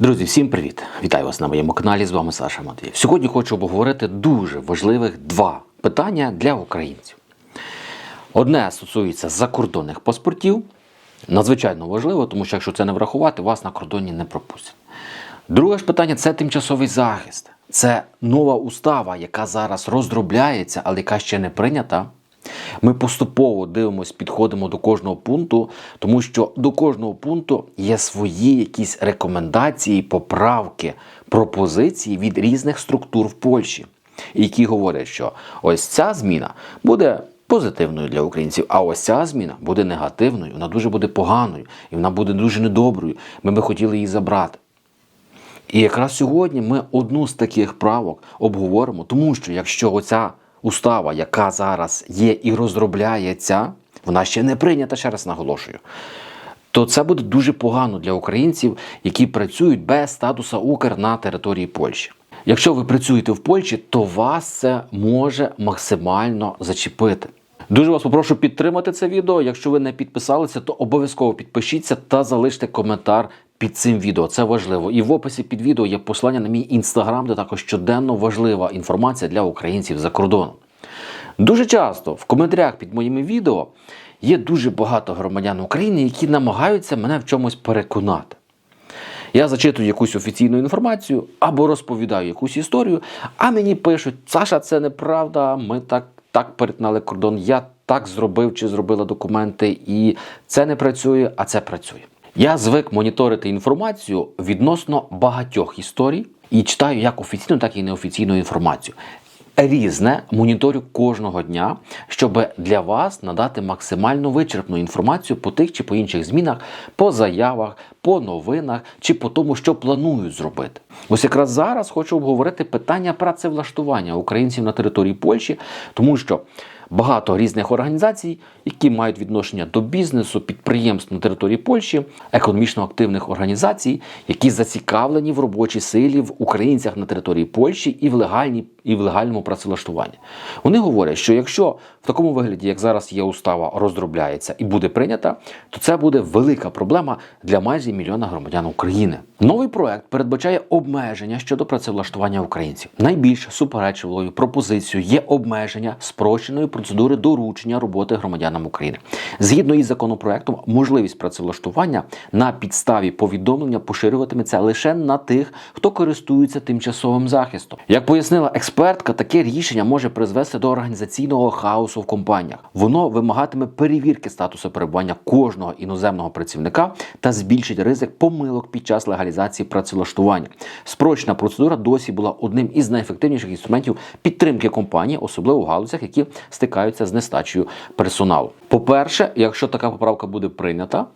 Друзі, всім привіт! Вітаю вас на моєму каналі. З вами Саша Матвієв. Сьогодні хочу обговорити дуже важливих два питання для українців. Одне стосується закордонних паспортів. Надзвичайно важливо, тому що якщо це не врахувати, вас на кордоні не пропустять. Друге ж питання це тимчасовий захист. Це нова устава, яка зараз розробляється, але яка ще не прийнята. Ми поступово дивимося, підходимо до кожного пункту, тому що до кожного пункту є свої якісь рекомендації, поправки, пропозиції від різних структур в Польщі, які говорять, що ось ця зміна буде позитивною для українців, а ось ця зміна буде негативною, вона дуже буде поганою і вона буде дуже недоброю. Ми би хотіли її забрати. І якраз сьогодні ми одну з таких правок обговоримо, тому що якщо оця устава, яка зараз є і розробляється, вона ще не прийнята, ще раз наголошую, то це буде дуже погано для українців, які працюють без статуса Укр на території Польщі. Якщо ви працюєте в Польщі, то вас це може максимально зачепити. Дуже вас попрошу підтримати це відео. Якщо ви не підписалися, то обов'язково підпишіться та залиште коментар під цим відео. Це важливо. І в описі під відео є посилання на мій інстаграм, де також щоденно важлива інформація для українців за кордоном. Дуже часто в коментарях під моїми відео є дуже багато громадян України, які намагаються мене в чомусь переконати. Я зачитую якусь офіційну інформацію або розповідаю якусь історію, а мені пишуть: Саша, це неправда, ми так, так перетнали кордон, я так зробив чи зробила документи, і це не працює, а це працює. Я звик моніторити інформацію відносно багатьох історій і читаю як офіційну, так і неофіційну інформацію. Різне моніторю кожного дня, щоб для вас надати максимально вичерпну інформацію по тих чи по інших змінах, по заявах, по новинах чи по тому, що планують зробити. Ось якраз зараз хочу обговорити питання працевлаштування українців на території Польщі, тому що багато різних організацій, які мають відношення до бізнесу, підприємств на території Польщі, економічно активних організацій, які зацікавлені в робочій силі в українцях на території Польщі і в легальній і в легальному працевлаштуванні. Вони говорять, що якщо в такому вигляді, як зараз є устава, розробляється і буде прийнята, то це буде велика проблема для майже мільйона громадян України. Новий проект передбачає обмеження щодо працевлаштування українців. Найбільш суперечливою пропозицією є обмеження спрощеної процедури доручення роботи громадянам України. Згідно із законопроектом, можливість працевлаштування на підставі повідомлення поширюватиметься лише на тих, хто користується тимчасовим захистом. Як пояснила експертка, таке рішення може призвести до організаційного хаосу в компаніях. Воно вимагатиме перевірки статусу перебування кожного іноземного працівника та збільшить ризик помилок під час легалізації працевлаштування. Спрощена процедура досі була одним із найефективніших інструментів підтримки компанії, особливо в галузях, які стикаються з нестачею персоналу. По-перше, якщо така поправка буде прийнята,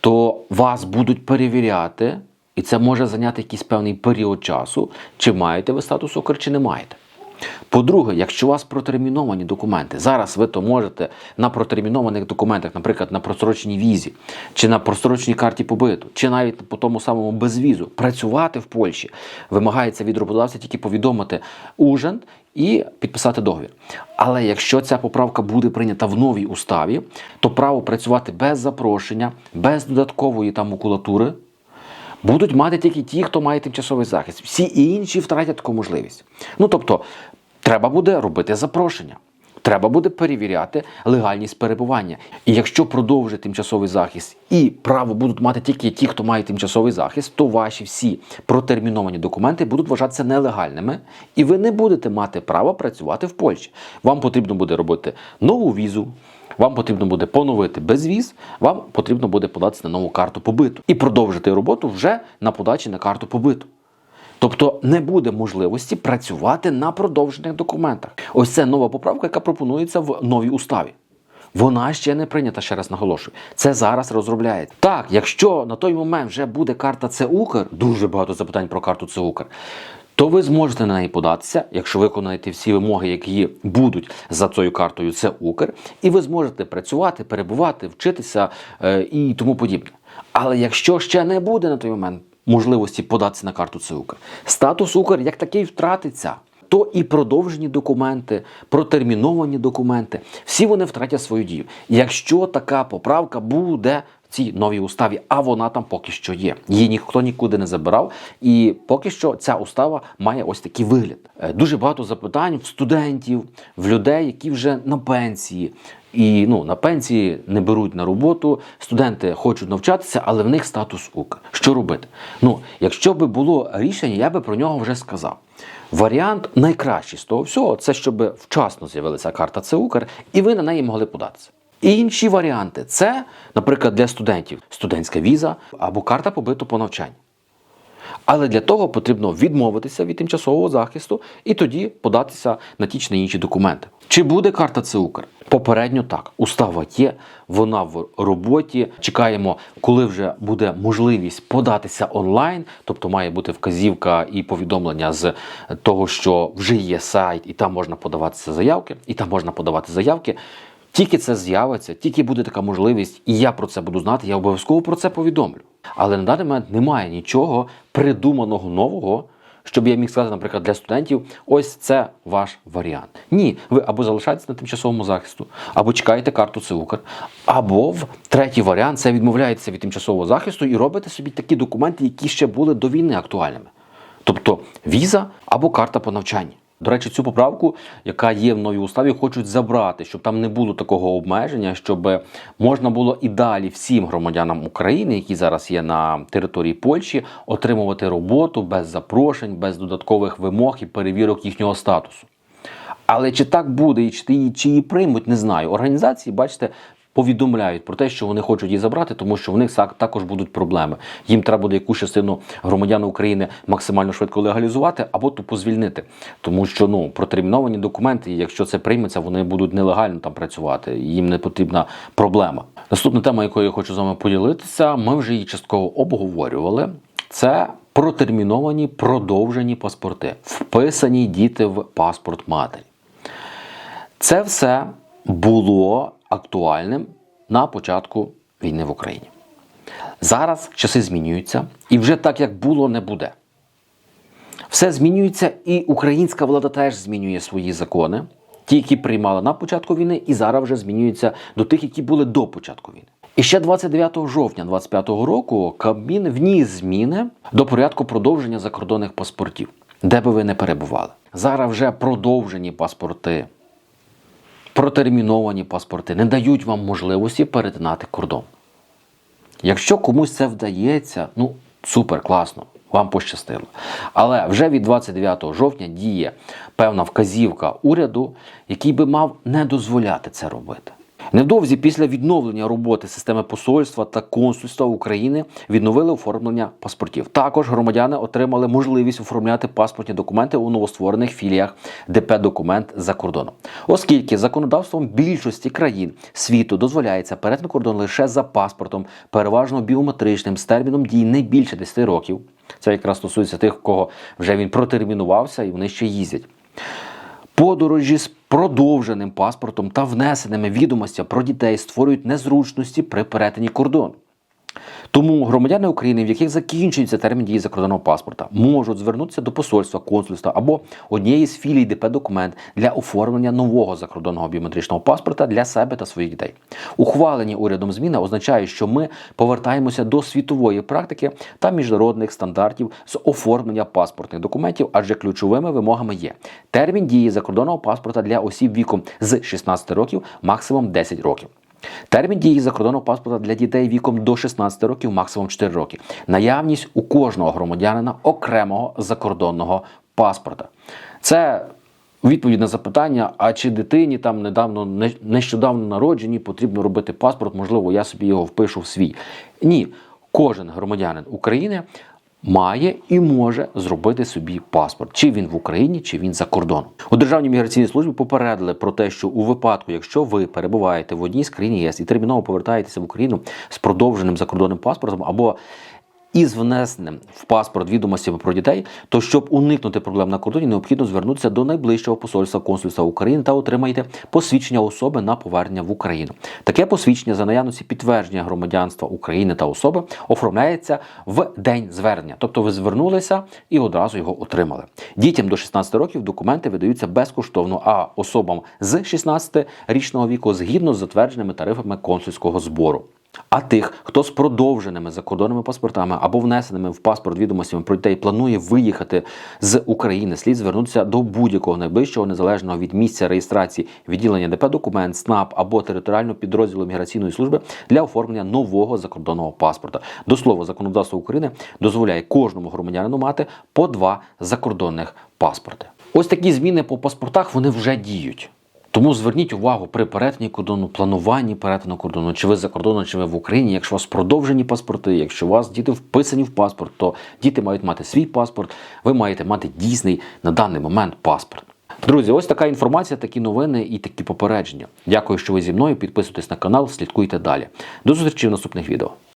то вас будуть перевіряти. І це може зайняти якийсь певний період часу, чи маєте ви статус Укр, чи не маєте. По-друге, якщо у вас протерміновані документи, зараз ви то можете на протермінованих документах, наприклад, на простроченій візі, чи на простроченій карті побиту, чи навіть по тому самому безвізу, працювати в Польщі вимагається від роботодавця тільки повідомити ужин і підписати договір. Але якщо ця поправка буде прийнята в новій уставі, то право працювати без запрошення, без додаткової там макулатури будуть мати тільки ті, хто має тимчасовий захист. Всі інші втратять таку можливість. Ну тобто, треба буде робити запрошення. Треба буде перевіряти легальність перебування. І якщо продовжить тимчасовий захист і право будуть мати тільки ті, хто має тимчасовий захист, то ваші всі протерміновані документи будуть вважатися нелегальними, і ви не будете мати права працювати в Польщі. Вам потрібно буде робити нову візу. Вам потрібно буде поновити безвіз, вам потрібно буде податися на нову карту побиту і продовжити роботу вже на подачі на карту побиту. Тобто не буде можливості працювати на продовжених документах. Ось це нова поправка, яка пропонується в новій уставі. Вона ще не прийнята, ще раз наголошую. Це зараз розробляється. Так, якщо на той момент вже буде карта Це Укр, дуже багато запитань про карту Це Укр, то ви зможете на неї податися, якщо виконаєте всі вимоги, які будуть за цією картою Це Укр, і ви зможете працювати, перебувати, вчитися е, і тому подібне. Але якщо ще не буде на той момент можливості податися на карту Це Укр, статус Укр як такий втратиться. То і продовжені документи, протерміновані документи, всі вони втратять свою дію. Якщо така поправка буде цій новій уставі, а вона там поки що є. Її ніхто нікуди не забирав, і поки що ця устава має ось такий вигляд. Е, Дуже багато запитань в студентів, в людей, які вже на пенсії. І ну на пенсії не беруть на роботу. Студенти хочуть навчатися, але в них статус УК. Що робити? Ну, якщо би було рішення, я би про нього вже сказав. Варіант найкращий з того всього це щоб вчасно з'явилася карта ЦУКР, і ви на неї могли податися. Інші варіанти це, наприклад, для студентів студентська віза або карта побиту по навчанню. Але для того потрібно відмовитися від тимчасового захисту і тоді податися на ті чи на інші документи. Чи буде карта ЦУКР? Попередньо так. Устава є, вона в роботі. Чекаємо, коли вже буде можливість податися онлайн, тобто має бути вказівка і повідомлення з того, що вже є сайт, і там можна подаватися заявки, і там можна подавати заявки. Тільки це з'явиться, тільки буде така можливість, і я про це буду знати, я обов'язково про це повідомлю. Але на даний момент немає нічого придуманого нового, щоб я міг сказати, наприклад, для студентів, ось це ваш варіант. Ні, ви або залишаєтесь на тимчасовому захисту, або чекаєте карту ЦУКР, або в третій варіант це відмовляєтеся від тимчасового захисту і робите собі такі документи, які ще були до війни актуальними. Тобто віза або карта по навчанню. До речі, цю поправку, яка є в новій уставі, хочуть забрати, щоб там не було такого обмеження, щоб можна було і далі всім громадянам України, які зараз є на території Польщі, отримувати роботу без запрошень, без додаткових вимог і перевірок їхнього статусу. Але чи так буде, і чи її, приймуть, не знаю. Організації, бачите, повідомляють про те, що вони хочуть її забрати, тому що в них також будуть проблеми. Їм треба буде якусь частину громадян України максимально швидко легалізувати або тупо звільнити. Тому що ну протерміновані документи, якщо це прийметься, вони будуть нелегально там працювати. Їм не потрібна проблема. Наступна тема, якою я хочу з вами поділитися, ми вже її частково обговорювали. Це протерміновані продовжені паспорти, вписані діти в паспорт матері. Це все було актуальним на початку війни в Україні. Зараз часи змінюються, і вже так, як було, не буде. Все змінюється, і українська влада теж змінює свої закони, ті, які приймала на початку війни, і зараз вже змінюються до тих, які були до початку війни. І ще 29 жовтня 2025 року Кабмін вніс зміни до порядку продовження закордонних паспортів, де би ви не перебували. Зараз вже продовжені паспорти протерміновані паспорти не дають вам можливості перетинати кордон. Якщо комусь це вдається, ну супер, класно, вам пощастило. Але вже від 29 жовтня діє певна вказівка уряду, який би мав не дозволяти це робити. Невдовзі після відновлення роботи системи посольства та консульства України відновили оформлення паспортів. Також громадяни отримали можливість оформляти паспортні документи у новостворених філіях ДП документ за кордоном, оскільки законодавством більшості країн світу дозволяється перетин кордону лише за паспортом, переважно біометричним з терміном дії не більше 10 років. Це якраз стосується тих, кого вже він протермінувався і вони ще їздять. Подорожі з продовженим паспортом та внесеними відомостями про дітей створюють незручності при перетині кордону. Тому громадяни України, в яких закінчується термін дії закордонного паспорта, можуть звернутися до посольства, консульства або однієї з філій ДП документ для оформлення нового закордонного біометричного паспорта для себе та своїх дітей. Ухвалені урядом зміни означає, що ми повертаємося до світової практики та міжнародних стандартів з оформлення паспортних документів, адже ключовими вимогами є термін дії закордонного паспорта для осіб віком з 16 років, максимум 10 років. Термін дії закордонного паспорта для дітей віком до 16 років, максимум 4 роки. Наявність у кожного громадянина окремого закордонного паспорта. Це відповідь на запитання: а чи дитині там недавно не- нещодавно народженій потрібно робити паспорт? Можливо, я собі його впишу в свій. Ні, кожен громадянин України має і може зробити собі паспорт, чи він в Україні, чи він за кордоном. У Державній міграційній службі попередили про те, що у випадку, якщо ви перебуваєте в одній з країн ЄС і терміново повертаєтеся в Україну з продовженим закордонним паспортом або із внесеним в паспорт відомостями про дітей, то щоб уникнути проблем на кордоні, необхідно звернутися до найближчого посольства консульства України та отримайте посвідчення особи на повернення в Україну. Таке посвідчення за наявності підтвердження громадянства України та особи оформляється в день звернення. Тобто ви звернулися і одразу його отримали. Дітям до 16 років документи видаються безкоштовно, а особам з 16-річного віку згідно з затвердженими тарифами консульського збору. А тих, хто з продовженими закордонними паспортами або внесеними в паспорт відомостями про дітей планує виїхати з України, слід звернутися до будь-якого найближчого незалежного від місця реєстрації відділення ДП документ, СНАП або територіального підрозділу міграційної служби для оформлення нового закордонного паспорта. До слова, законодавство України дозволяє кожному громадянину мати по два закордонних паспорти. Ось такі зміни по паспортах вони вже діють. Тому зверніть увагу при перетині кордону, плануванні перетину кордону, чи ви за кордоном, чи ви в Україні. Якщо у вас продовжені паспорти, якщо у вас діти вписані в паспорт, то діти мають мати свій паспорт, ви маєте мати дійсний на даний момент паспорт. Друзі, ось така інформація, такі новини і такі попередження. Дякую, що ви зі мною. Підписуйтесь на канал, слідкуйте далі. До зустрічі в наступних відео.